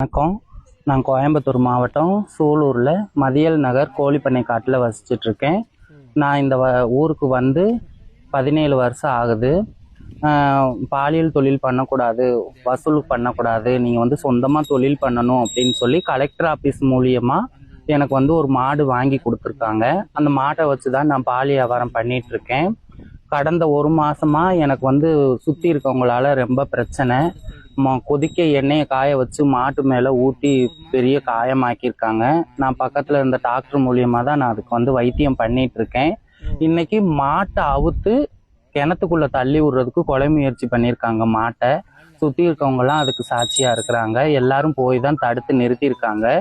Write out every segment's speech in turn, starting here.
வணக்கம். நான் கோயம்புத்தூர் மாவட்டம் சூலூரில் மதியல் நகர் கோழிப்பண்ணை காட்டில் வசிச்சிட்ருக்கேன். நான் இந்த வ ஊருக்கு வந்து பதினேழு வருஷம் ஆகுது. பாலியல் தொழில் பண்ணக்கூடாது வசூல் பண்ணக்கூடாது நீங்கள் வந்து சொந்தமாக தொழில் பண்ணணும் அப்படின்னு சொல்லி கலெக்டர் ஆஃபீஸ் மூலியமாக எனக்கு வந்து ஒரு மாடு வாங்கி கொடுத்துருக்காங்க. அந்த மாட்டை வச்சு தான் நான் பால் வியாபாரம் பண்ணிகிட்ருக்கேன் கடந்த ஒரு மாசமா எனக்கு வந்து சுற்றி இருக்கவங்களால ரொம்ப பிரச்சனை. ம- கொதிக்க எண்ணெயை காய வச்சு மாட்டு மேலே ஊற்றி பெரிய காயமாக்கியிருக்காங்க. நான் பக்கத்தில் இருந்த டாக்டர் மூலியமாக தான் நான் அதுக்கு வந்து வைத்தியம் பண்ணிட்டு இருக்கேன் இன்னைக்கு மாட்டை அவுத்து கிணத்துக்குள்ள தள்ளி விடுறதுக்கு கொலை முயற்சி பண்ணியிருக்காங்க மாட்டை. சுற்றி இருக்கவங்கலாம் அதுக்கு சாட்சியாக இருக்கிறாங்க. எல்லாரும் போய் தான் தடுத்து நிறுத்தியிருக்காங்க.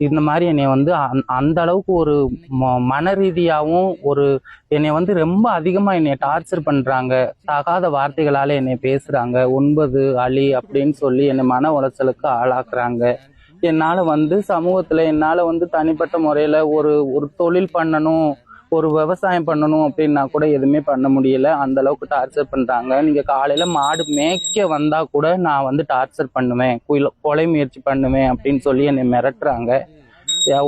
இந்த மாதிரி என்னை வந்து அந்த- அந்த அளவுக்கு ஒரு ம- மன ரீதியாகவும் ஒரு என்னை வந்து ரொம்ப அதிகமாக என்னை டார்ச்சர் பண்ணுறாங்க தகாத வார்த்தைகளால் என்னை பேசுகிறாங்க ஒன்பது அலி அப்படின்னு சொல்லி என்னை மன உளைச்சலுக்கு ஆளாக்குறாங்க. என்னால் வந்து சமூகத்தில் என்னால் வந்து தனிப்பட்ட முறையில் ஒரு ஒரு தொழில் பண்ணணும் ஒரு விவசாயம் பண்ணணும் அப்படின்னா கூட எதுவுமே பண்ண முடியல. அந்த அளவுக்கு டார்ச்சர் பண்ணுறாங்க நீங்கள் காலையில் மாடு மேய்க்க வந்தால் கூட நான் வந்து டார்ச்சர் பண்ணுவேன். கொலை முயற்சி பண்ணுவேன் அப்படின்னு சொல்லி என்னை மிரட்டுறாங்க.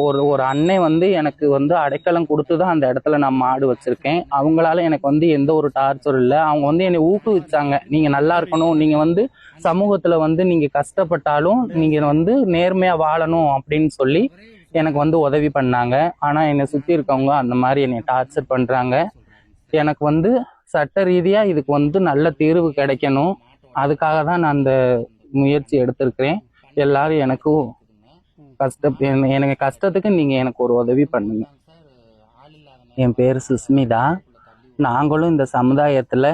ஒரு ஒரு அன்னை வந்து எனக்கு வந்து அடைக்கலம் கொடுத்து தான் அந்த இடத்துல நான் மாடு வச்சிருக்கேன். அவங்களால எனக்கு வந்து எந்த ஒரு டார்ச்சரும் இல்லை. அவங்க வந்து என்னை ஊக்குவிச்சாங்க. நீங்கள் நல்லா இருக்கணும். நீங்கள் வந்து சமூகத்தில் வந்து நீங்கள் கஷ்டப்பட்டாலும் நீங்கள் வந்து நேர்மையாக வாழணும் அப்படின்னு சொல்லி எனக்கு வந்து உதவி பண்ணாங்க. ஆனால் என்னை சுற்றி இருக்கவங்க அந்த மாதிரி என்னை டார்ச்சர் பண்ணுறாங்க எனக்கு வந்து சட்ட ரீதியாக இதுக்கு வந்து நல்ல தீர்வு கிடைக்கணும். அதுக்காக தான் நான் அந்த முயற்சி எடுத்திருக்கிறேன். எல்லாரும் எனக்கும் கஷ்ட எனக்கு கஷ்டத்துக்கு நீங்கள் எனக்கு ஒரு உதவி பண்ணுங்க. என் பேர் சுஸ்மிதா நாங்களும் இந்த சமுதாயத்தில்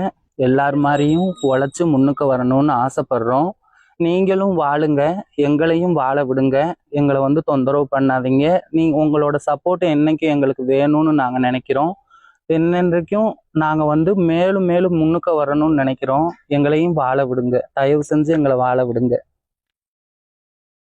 எல்லார் மாதிரியும் உழைச்சி முன்னுக்கு வரணும்னு ஆசைப்படுறோம். நீங்களும் வாழுங்க. எங்களையும் வாழ விடுங்க. எங்களை வந்து தொந்தரவு பண்ணாதீங்க. நீ உங்களோட சப்போர்ட் என்னைக்கு எங்களுக்கு வேணும்னு நாங்கள் நினைக்கிறோம். என்னென்றைக்கும் நாங்கள் வந்து மேலும் மேலும் முன்னுக்கு வரணும்னு நினைக்கிறோம். எங்களையும் வாழ விடுங்க. தயவு செஞ்சு எங்களை வாழ விடுங்க.